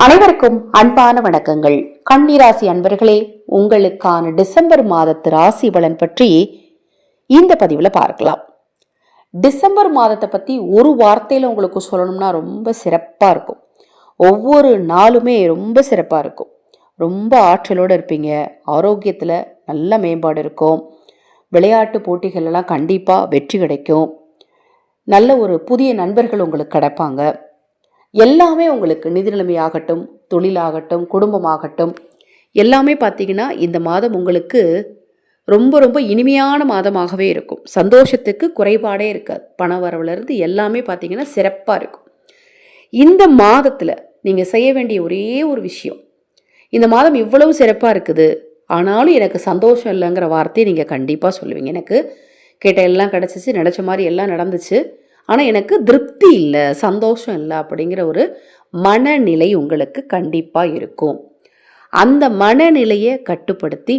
அனைவருக்கும் அன்பான வணக்கங்கள். கன்னிராசி அன்பர்களே உங்களுக்கான டிசம்பர் மாதத்து ராசி பலன் பற்றி இந்த பதிவில் பார்க்கலாம். டிசம்பர் மாதத்தை பற்றி ஒரு வார்த்தையில் உங்களுக்கு சொல்லணும்னா ரொம்ப சிறப்பாக இருக்கும். ஒவ்வொரு நாளுமே ரொம்ப சிறப்பாக இருக்கும். ரொம்ப ஆற்றலோடு இருப்பீங்க. ஆரோக்கியத்தில் நல்ல மேம்பாடு இருக்கும். விளையாட்டு போட்டிகளெல்லாம் கண்டிப்பாக வெற்றி கிடைக்கும். நல்ல ஒரு புதிய நண்பர்கள் உங்களுக்கு கிடைப்பாங்க. எல்லாமே உங்களுக்கு நிதி நிலைமையாகட்டும் தொழிலாகட்டும் குடும்பமாகட்டும் எல்லாமே பார்த்தீங்கன்னா இந்த மாதம் உங்களுக்கு ரொம்ப ரொம்ப இனிமையான மாதமாகவே இருக்கும். சந்தோஷத்துக்கு குறைபாடே இருக்காது. பண வரவுலேருந்து எல்லாமே பார்த்தீங்கன்னா சிறப்பாக இருக்கும். இந்த மாதத்தில் நீங்கள் செய்ய வேண்டிய ஒரே ஒரு விஷயம் இந்த மாதம் இவ்வளவு சிறப்பாக இருக்குது ஆனாலும் எனக்கு சந்தோஷம் இல்லைங்கிற வார்த்தையை நீங்கள் கண்டிப்பாக சொல்லுவீங்க. எனக்கு கேட்ட எல்லாம் கிடச்சிச்சு நினச்ச மாதிரி எல்லாம் நடந்துச்சு. ஆனால் எனக்கு திருப்தி இல்லை சந்தோஷம் இல்லை அப்படிங்கிற ஒரு மனநிலை உங்களுக்கு கண்டிப்பாக இருக்கும். அந்த மனநிலையை கட்டுப்படுத்தி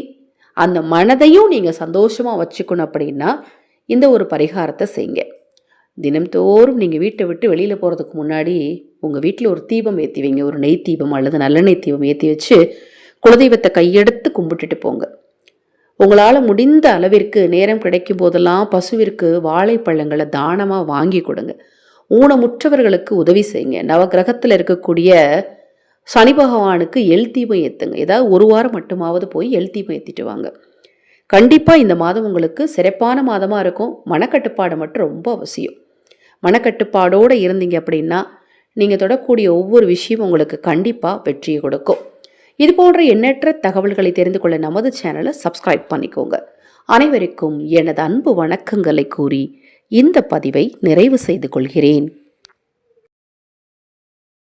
அந்த மனதையும் நீங்கள் சந்தோஷமாக வச்சுக்கணும் அப்படின்னா இந்த ஒரு பரிகாரத்தை செய்யுங்க. தினம்தோறும் நீங்கள் வீட்டை விட்டு வெளியில் போகிறதுக்கு முன்னாடி உங்கள் வீட்டில் ஒரு தீபம் ஏற்றி வைங்க. ஒரு நெய் தீபம் அல்லது நல்லெண்ணெய் தீபம் ஏற்றி வச்சு குலதெய்வத்தை கையெடுத்து கும்பிட்டுட்டு போங்க. உங்களால் முடிந்த அளவிற்கு நேரம் கிடைக்கும் போதெல்லாம் பசுவிற்கு வாழைப்பழங்களை தானமாக வாங்கி கொடுங்க. ஊனமுற்றவர்களுக்கு உதவி செய்யுங்க. நவகிரகத்தில் இருக்கக்கூடிய சனி பகவானுக்கு எல் தீபம் ஏற்றுங்க ஏதாவது ஒரு வாரம் மட்டுமாவது போய் எல் தீபம் ஏற்றிட்டு வாங்க. கண்டிப்பாக இந்த மாதம் உங்களுக்கு சிறப்பான மாதமாக இருக்கும். மனக்கட்டுப்பாடு மட்டும் ரொம்ப அவசியம். மனக்கட்டுப்பாடோடு இருந்தீங்க அப்படின்னா நீங்கள் தொடக்கூடிய ஒவ்வொரு விஷயமும் உங்களுக்கு கண்டிப்பாக வெற்றியை கொடுக்கும். இது போன்ற எண்ணற்ற தகவல்களை தெரிந்து கொள்ள நமது சேனலை சப்ஸ்கிரைப் பண்ணிக்கோங்க. அனைவருக்கும் எனது அன்பு வணக்கங்களை கூறி இந்த பதிவை நிறைவு செய்து கொள்கிறேன்.